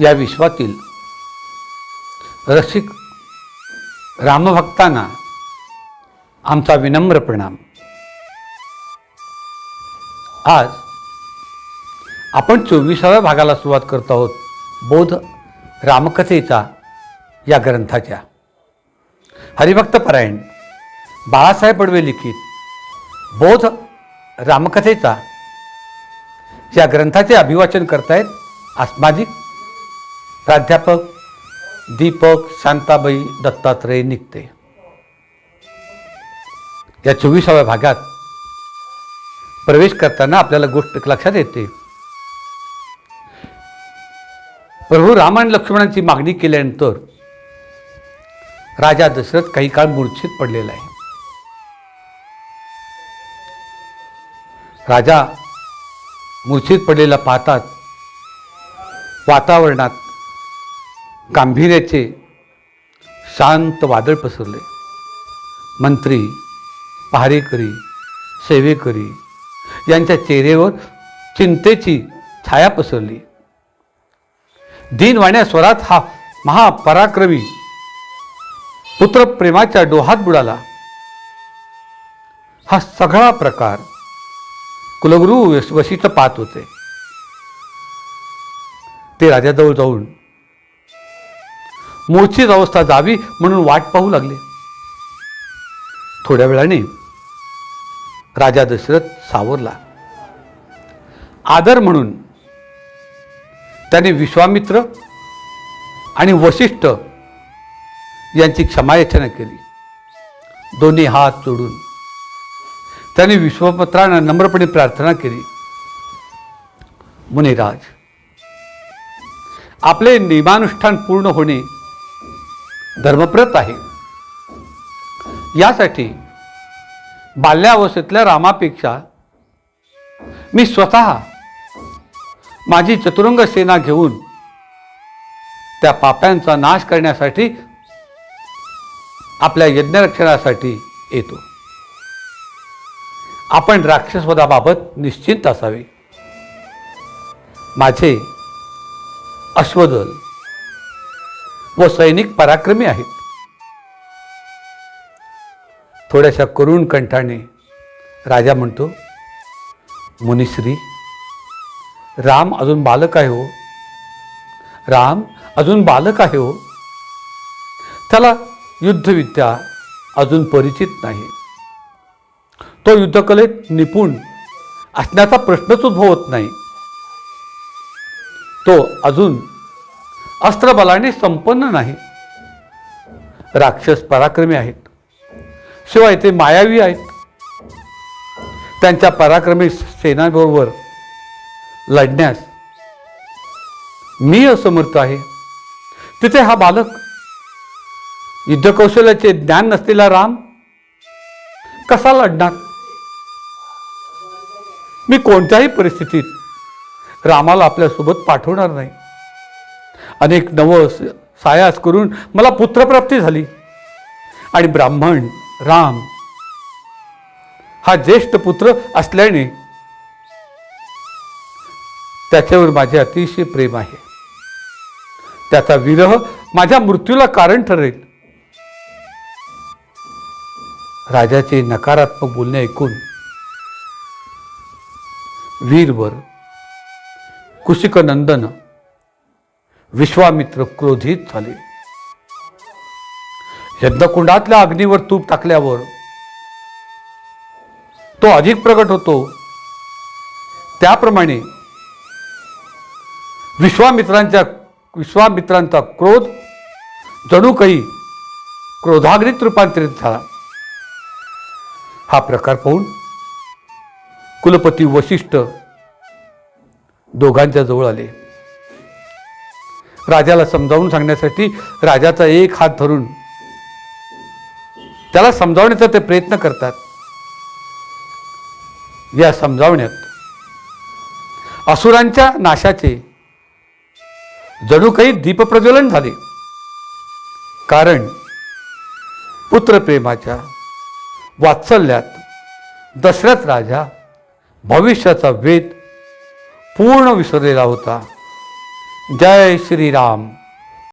या विश्वातील रसिक रामभक्तांना आमचा विनम्र प्रणाम. आज आपण चोवीसाव्या भागाला सुरुवात करत आहोत बोध रामकथेचा या ग्रंथाच्या. हरिभक्त परायण बाळासाहेब पडवे लिखित बोध रामकथेचा या ग्रंथाचे अभिवाचन करतायत आस्माजिक प्राध्यापक दीपक शांताबाई दत्तात्रय निघते. या चोवीसाव्या भागात प्रवेश करताना आपल्याला गोष्ट लक्षात येते. प्रभू राम आणि लक्ष्मणांची मागणी केल्यानंतर राजा दशरथ काही काळ मूर्छित पडलेला आहे. राजा मूर्छित पडलेला पाहतात वातावरणात गांभीर्याचे शांत वादळ पसरले. मंत्री पहारेकरी सेवेकरी यांच्या चेहऱ्यावर चिंतेची छाया पसरली. दिनवाण्या स्वरात हा महापराक्रमी पुत्रप्रेमाच्या डोहात बुडाला. हा सगळा प्रकार कुलगुरू वस- वशिष्ठ पाहत होते. ते राजाजवळ जाऊन मूर्छित अवस्था जावी म्हणून वाट पाहू लागले. थोड्या वेळाने राजा दशरथ सावरला. आदर म्हणून त्याने विश्वामित्र आणि वशिष्ठ यांची क्षमायाचना केली. दोन्ही हात जोडून त्याने विश्वपत्रांना नम्रपणे प्रार्थना केली. मुनिराज आपले नियमानुष्ठान पूर्ण होणे धर्मप्रत आहे. यासाठी बाल्यावस्थेतल्या रामापेक्षा मी स्वतः माझी चतुरंग सेना घेऊन त्या पाप्यांचा नाश करण्यासाठी आपल्या यज्ञरक्षणासाठी येतो. आपण राक्षसवधाबाबत निश्चिंत असावे. माझे अश्वदल व सैनिक पराक्रमी आहेत. थोड्याशा करुण कंठाने राजा म्हणतो मुनिश्री राम अजून बालक आहे हो. राम अजून बालक आहे हो. त्याला युद्धविद्या अजून परिचित नाही. तो युद्धकलेत निपुण असण्याचा प्रश्नच उद्भवत नाही. तो अजून अस्त्रबलाने संपन्न नाही. राक्षस पराक्रमी आहेत. शिवाय ते मायावी आहेत. त्यांच्या पराक्रमी सेनाबरोबर लढण्यास मी असमर्थ आहे. तिथे हा बालक युद्धकौशल्याचे ज्ञान नसलेला राम कसा लढणार? मी कोणत्याही परिस्थितीत रामाला आपल्यासोबत पाठवणार नाही. अनेक नव सायास करून मला पुत्रप्राप्ती झाली. आणि ब्राह्मण राम हा ज्येष्ठ पुत्र असल्याने त्याच्यावर माझे अतिशय प्रेम आहे. त्याचा विरह माझ्या मृत्यूला कारण ठरेल. राजाचे नकारात्मक बोलणे ऐकून वीरवर कुशिकनंदन विश्वामित्र क्रोधित झाले. यज्ञकुंडातल्या अग्नीवर तूप टाकल्यावर तो अधिक प्रकट होतो. त्याप्रमाणे विश्वामित्रांच्या विश्वामित्रांचा क्रोध जणू काही क्रोधाग्नीत रूपांतरित झाला. हा प्रकार पाहून कुलपती वशिष्ठ दोघांच्या जवळ आले. राजाला समजावून सांगण्यासाठी राजाचा एक हात धरून त्याला समजावण्याचा ते प्रयत्न करतात. या समजावण्यात असुरांच्या नाशाचे जणू काही दीपप्रज्वलन झाले. कारण पुत्रप्रेमाच्या वात्सल्यात दशरथ राजा भविष्याचा वेद पूर्ण विसरलेला होता. જય શ્રી રામ.